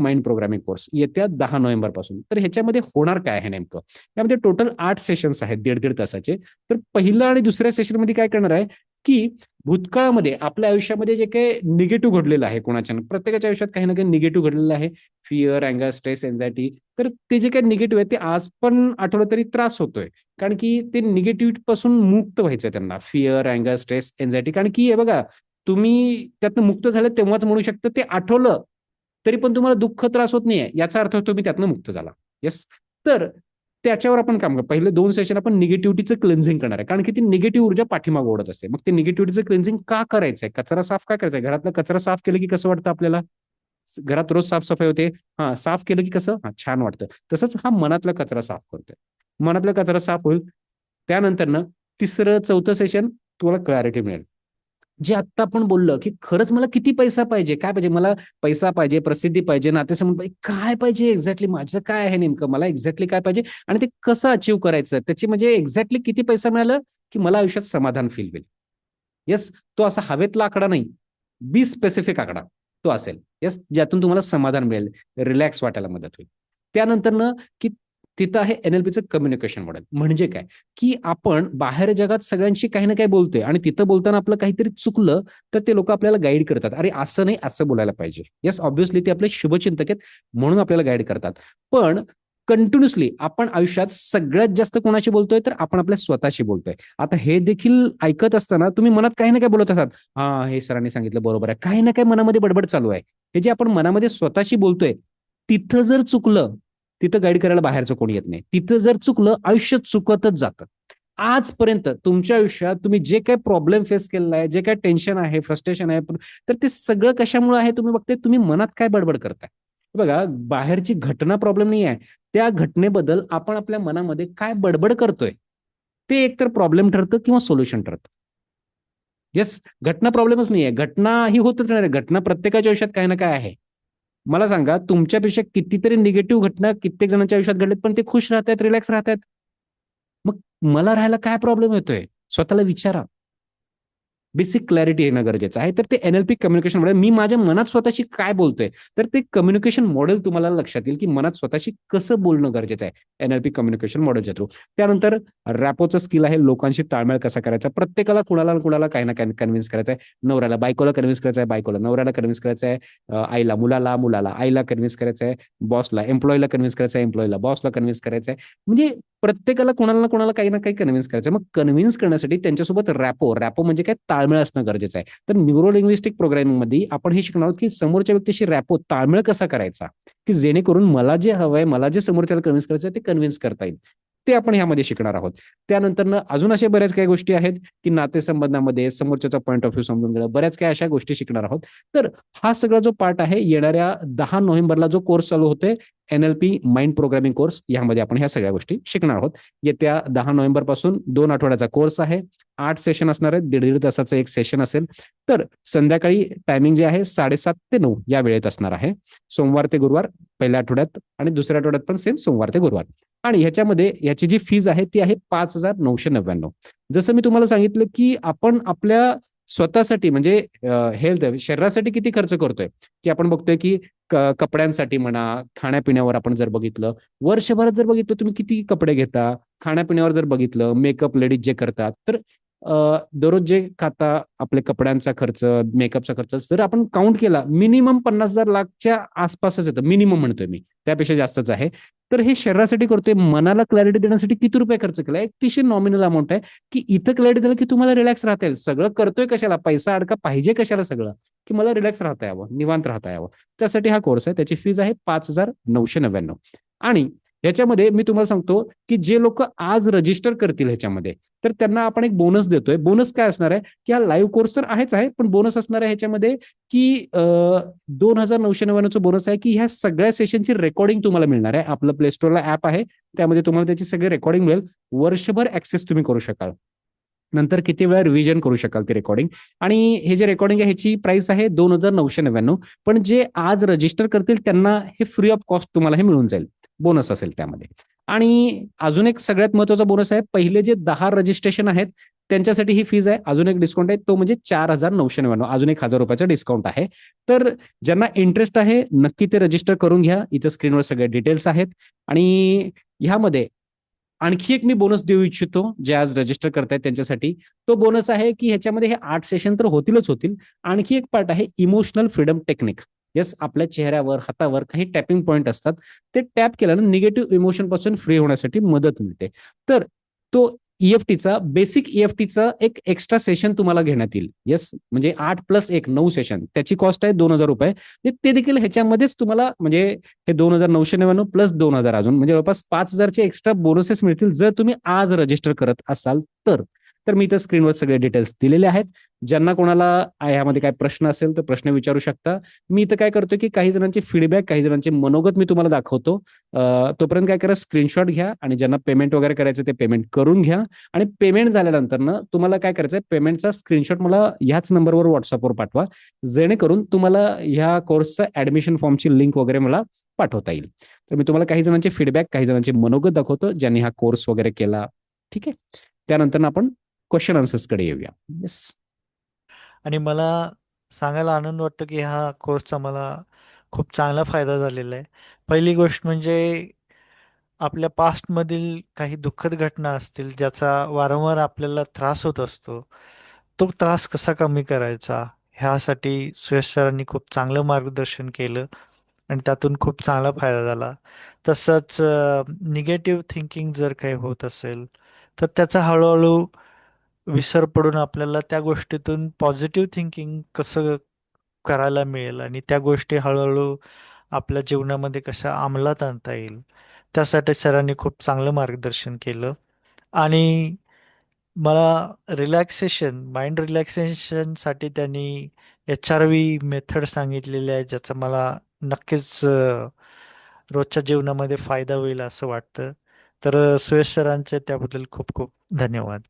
Mind programming course येत्या दहा नोव्हेंबरपासून तर ह्याच्यामध्ये होणार काय आहे नेमकं? यामध्ये टोटल आठ सेशन्स आहेत दीड दीड तासाचे. तर पहिलं आणि दुसऱ्या सेशनमध्ये काय करणार आहे की भूतकाळामध्ये आपल्या आयुष्यामध्ये जे काही निगेटिव्ह घडलेलं आहे कोणाच्या प्रत्येकाच्या आयुष्यात काही ना काही निगेटिव्ह घडलेलं आहे. फिअर अँगर स्ट्रेस एन्झायटी तर ते जे काही निगेटिव्ह आहे ते आज पण आठवलं तरी त्रास होतोय. कारण की ते निगेटिव्हपासून मुक्त व्हायचं त्यांना. फिअर अँगर स्ट्रेस एन्झायटी कारण की हे बघा तुम्ही त्यातनं मुक्त झालं तेव्हाच म्हणू शकता ते आठवलं. तरी पण तुम्हाला दुःख त्रास होत नाहीये. याचा अर्थ तुम्ही त्यातनं मुक्त झाला. येस तर त्याच्यावर आपण काम करू. पहिले दोन सेशन आपण निगेटिव्हिटीचं क्लेन्झिंग करणार आहे. कारण की ती निगेटिव्ह ऊर्जा पाठीमाग ओढत असते. मग ते निगेटिव्हिटीचं क्लेन्झिंग का करायचंय? कचरा साफ का करायचंय? घरातला कचरा साफ केलं की कसं वाटतं आपल्याला? घरात रोज साफसफाई होते. हा साफ केलं की कसं? हा छान वाटतं. तसंच हा मनातला कचरा साफ करतोय. मनातला कचरा साफ होईल. त्यानंतर ना तिसरं चौथं सेशन तुम्हाला क्लॅरिटी मिळेल. जे आत्ता आपण बोललं की खरंच मला किती पैसा पाहिजे काय पाहिजे? मला पैसा पाहिजे प्रसिद्धी पाहिजे नातेसंबंध पाहिजे काय पाहिजे एक्झॅक्टली माझं काय आहे नेमकं? मला एक्झॅक्टली काय पाहिजे? आणि ते कसं अचीव करायचं? त्याची म्हणजे एक्झॅक्टली किती पैसा मिळालं की मला आयुष्यात समाधान फील होईल. येस तो असा हवेतला आकडा नाही. बी स्पेसिफिक आकडा तो असेल. येस ज्यातून तुम्हाला समाधान मिळेल. रिलॅक्स वाटायला मदत होईल. त्यानंतर ना की तिथं आहे एनएलपीचं कम्युनिकेशन मॉडेल म्हणजे काय? की आपण बाहेर जगात सगळ्यांशी काही ना काही बोलतोय आणि तिथं बोलताना आपलं काहीतरी चुकलं तर ते लोक आपल्याला गाईड करतात. अरे असं नाही असं बोलायला पाहिजे. येस ऑब्व्हियसली ते आपले शुभचिंतक आहेत म्हणून आपल्याला गाईड करतात. पण कंटिन्युअसली आपण आयुष्यात सगळ्यात जास्त कोणाशी बोलतोय तर आपण आपल्या स्वतःशी बोलतोय. आता हे देखील ऐकत असताना तुम्ही मनात काही ना काही बोलत असतात हा हे सरांनी सांगितलं बरोबर आहे. काही ना काही मनामध्ये बडबड चालू आहे. हे जे आपण मनामध्ये स्वतःशी बोलतोय तिथं जर चुकलं तिथं गाईड करायला बाहेरचं कोणी येत नाही. तिथं जर चुकलं आयुष्य चुकतच जातं. आजपर्यंत तुमच्या आयुष्यात तुम्ही जे काही प्रॉब्लेम फेस केलेला आहे जे काय टेन्शन आहे फ्रस्ट्रेशन आहे तर ते सगळं कशामुळे आहे तुम्ही बघते तुम्ही मनात काय बडबड करताय? बघा बाहेरची घटना प्रॉब्लेम नाही आहे त्या घटनेबद्दल आपण आपल्या मनामध्ये काय बडबड करतोय? ते एकतर प्रॉब्लेम ठरतं किंवा सोल्युशन ठरतं. येस घटना प्रॉब्लेमच नाही आहे घटना ही होतच नाही घटना प्रत्येकाच्या आयुष्यात काही ना काय आहे. मला सांगा तुमच्यापेक्षा कितीतरी निगेटिव्ह घटना कित्येक जणांच्या आयुष्यात घडलेत पण ते खुश राहतात रिलॅक्स राहतात मग मला राहायला काय प्रॉब्लेम येतोय? स्वतःला विचारा. बेसिक क्लॅरिटी येणं गरजेचं आहे. तर ते एनएलपी कम्युनिकेशन मॉडेल मी माझ्या मनात स्वतःशी काय बोलतोय? तर ते कम्युनिकेशन मॉडेल तुम्हाला लक्षात येईल की मनात स्वतःशी कसं बोलणं गरजेचं आहे एनएलपी कम्युनिकेशन मॉडेलच्या थ्रू त्यानंतर रॅपोचं स्किल आहे लोकांशी ताळमेळ कसा करायचा? प्रत्येकाला कुणाला कुणाला काही ना काही कन्व्हिन्स करायचं आहे. नवऱ्याला बायकोला कन्व्हिन्स करायचं आहे बायकोला नवऱ्याला कन्व्हिन्स करायचं आहे आईला मुलाला मुलाला आईला कन्व्हिन्स करायचं आहे बॉसला एम्प्लॉईला कन्व्हिन्स करायचं आहे एम्प्लॉईला बॉसला कन्व्हिन्स करायचं आहे. म्हणजे प्रत्येकाला कोणाला ना कोणाला काही ना काही कन्व्हिन्स करायचं. मग कन्व्हिन्स करण्यासाठी त्यांच्यासोबत रॅपो रॅपो म्हणजे काय? ताळमेळ असणं गरजेचं आहे. तर न्यूरो लिंग्विस्टिक प्रोग्रामिंगमध्ये आपण हे शिकणार आहोत की समोरच्या व्यक्तीशी रॅपो ताळमेळ कसा करायचा? की जेणेकरून मला जे हवंय मला जे समोरच्याला कन्व्हिन्स करायचं आहे ते कन्व्हिन्स करता येईल. ते आपण ह्यामध्ये शिकणार आहोत. त्यानंतर अजून अशा बऱ्याच काही गोष्टी आहेत की नातेसंबंधामध्ये समोरच्याचा पॉईंट ऑफ व्ह्यू समजून घेणं बऱ्याच काही अशा गोष्टी शिकणार आहोत. तर हा सगळा जो पार्ट आहे येणाऱ्या दहा नोव्हेंबरला जो कोर्स चालू होतोय एनएलपी माइंड प्रोग्रामिंग कोर्स यामध्ये आपण ह्या सगळ्या गोष्टी शिकणार आहोत. येत्या दहा नोव्हेंबरपासून दोन आठवड्याचा कोर्स आहे. आठ सेशन असणार आहे दीड दीड तासाचं एक सेशन असेल. तर संध्याकाळी टायमिंग जे आहे साडेसात ते नऊ या वेळेत असणार आहे. सोमवार ते गुरुवार पहिल्या आठवड्यात आणि दुसऱ्या आठवड्यात पण सेम सोमवार ते गुरुवार. आणि ह्याच्यामध्ये याची जी फीज आहे ती आहे पाच हजार नऊशे नव्याण्णव. जसं मी तुम्हाला सांगितलं की आपण आपल्या स्वतःसाठी म्हणजे हेल्थ शरीरासाठी किती खर्च करतोय? की आपण बघतोय की कपड्यांसाठी म्हणा खाण्यापिण्यावर आपण जर बघितलं वर्षभरात जर बघितलं तुम्ही किती कपडे घेता? खाण्यापिण्यावर जर बघितलं मेकअप लेडीज जे करतात तर दररोज जे खाता आपले कपड्यांचा खर्च मेकअपचा खर्च जर आपण काउंट केला मिनिमम पन्नास हजार लाखच्या आसपासच येतं. मिनिमम म्हणतोय मी. त्यापेक्षा जास्तच आहे. तर हे शरीरासाठी करतोय. मनाला क्लॅरिटी देण्यासाठी किती रुपये खर्च केला? अतिशय नॉमिनल अमाऊंट आहे की इथं क्लॅरिटी दिलं की तुम्हाला रिलॅक्स राहता येईल. सगळं करतोय कशाला? पैसा अडका पाहिजे कशाला सगळं? की मला रिलॅक्स राहता यावं निवांत राहता यावं. त्यासाठी हा कोर्स आहे. त्याची फीज आहे पाच हजार नऊशे नव्याण्णव. आणि ह्याच्यामध्ये मी तुम्हाला सांगतो की जे लोक आज रजिस्टर करतील ह्याच्यामध्ये तर त्यांना आपण एक बोनस देतोय. बोनस काय असणार आहे? की हा लाईव्ह कोर्स तर आहेच आहे पण बोनस असणार आहे ह्याच्यामध्ये की दोन हजार नऊशे नव्याण्णवचं बोनस आहे की ह्या सगळ्या सेशनची रेकॉर्डिंग तुम्हाला मिळणार आहे. आपलं प्ले स्टोरला ऍप आहे त्यामध्ये तुम्हाला त्याची सगळी रेकॉर्डिंग मिळेल. वर्षभर ऍक्सेस तुम्ही करू शकाल. नंतर किती वेळा रिव्हिजन करू शकाल ती रेकॉर्डिंग आणि हे जे रेकॉर्डिंग आहे ह्याची प्राइस आहे दोन हजार नऊशे नव्याण्णव. पण जे आज रजिस्टर करतील त्यांना हे फ्री ऑफ कॉस्ट तुम्हाला हे मिळून जाईल. बोनस असेल त्यामध्ये. आणि अजून एक सगळ्यात महत्त्वाचा बोनस आहे पहिले जे दहा रजिस्ट्रेशन आहेत त्यांच्यासाठी ही फीज आहे. अजून एक डिस्काउंट आहे तो म्हणजे चार हजार नऊशे नव्याण्णव. अजून एक हजार रुपयाचा डिस्काउंट आहे. तर ज्यांना इंटरेस्ट आहे नक्की ते रजिस्टर करून घ्या. इथं स्क्रीनवर सगळे डिटेल्स आहेत. आणि ह्यामध्ये आणखी एक मी बोनस देऊ इच्छितो जे आज रजिस्टर करतायत त्यांच्यासाठी. तो बोनस आहे की ह्याच्यामध्ये हे आठ सेशन तर होतीलच होतील. आणखी एक पार्ट आहे इमोशनल फ्रीडम टेक्निक येस आपल्या चेहऱ्यावर हातावर काही टॅपिंग पॉईंट असतात. ते टॅप केल्यानं निगेटिव्ह इमोशनपासून फ्री होण्यासाठी मदत मिळते. तर तो ईएफटीचा बेसिक ईएफटीचा एक एक्स्ट्रा सेशन तुम्हाला घेण्यात येईल. येस म्हणजे आठ प्लस एक नऊ सेशन त्याची कॉस्ट आहे दोन हजार रुपये. ते- ते देखील ह्याच्यामध्येच तुम्हाला म्हणजे हे दोन हजार नऊशे नव्याण्णव प्लस दोन हजार अजून म्हणजे जवळपास पाच हजारचे एक्स्ट्रा बोनसेस मिळतील जर तुम्ही आज रजिस्टर करत असाल तर. तर मी इथं स्क्रीनवर सगळे डिटेल्स दिलेले आहेत. ज्यांना कोणाला ह्यामध्ये काय प्रश्न असेल तर प्रश्न विचारू शकता. मी इथं काय करतो की काही जणांचे फीडबॅक काही जणांचे मनोगत मी तुम्हाला दाखवतो. तोपर्यंत काय करा स्क्रीनशॉट घ्या आणि ज्यांना पेमेंट वगैरे करायचं ते पेमेंट करून घ्या. आणि पेमेंट झाल्यानंतर ना तुम्हाला काय करायचं आहे पेमेंटचा स्क्रीनशॉट मला ह्याच नंबरवर व्हॉट्सअपवर पाठवा. जेणेकरून तुम्हाला ह्या कोर्सचा ऍडमिशन फॉर्मची लिंक वगैरे मला पाठवता येईल. तर मी तुम्हाला काही जणांचे फीडबॅक काही जणांचे मनोगत दाखवतो ज्यांनी हा कोर्स वगैरे केला. ठीक आहे? त्यानंतर आपण क्वेश्चन आन्सर्सकडे येऊया. येस आणि मला सांगायला आनंद वाटतो की हा कोर्सचा मला खूप चांगला फायदा झालेला आहे. पहिली गोष्ट म्हणजे आपल्या पास्टमधील काही दुःखद घटना असतील ज्याचा वारंवार आपल्याला त्रास होत असतो तो त्रास कसा कमी करायचा? ह्यासाठी सुयश सरांनी खूप चांगलं मार्गदर्शन केलं आणि त्यातून खूप चांगला फायदा झाला. तसंच निगेटिव्ह थिंकिंग जर काही होत असेल तर त्याचा हळूहळू विसर पडून आपल्याला त्या गोष्टीतून पॉझिटिव्ह थिंकिंग कसं करायला मिळेल आणि त्या गोष्टी हळूहळू आपल्या जीवनामध्ये कशा अंमलात आणता येईल त्यासाठी सरांनी खूप चांगलं मार्गदर्शन केलं. आणि मला रिलॅक्सेशन माइंड रिलॅक्सेशनसाठी त्यांनी एच आर व्ही मेथड सांगितलेली आहे ज्याचा मला नक्कीच रोजच्या जीवनामध्ये फायदा होईल असं वाटतं. तर अ, सुयश सरांचे त्याबद्दल खूप खूप धन्यवाद.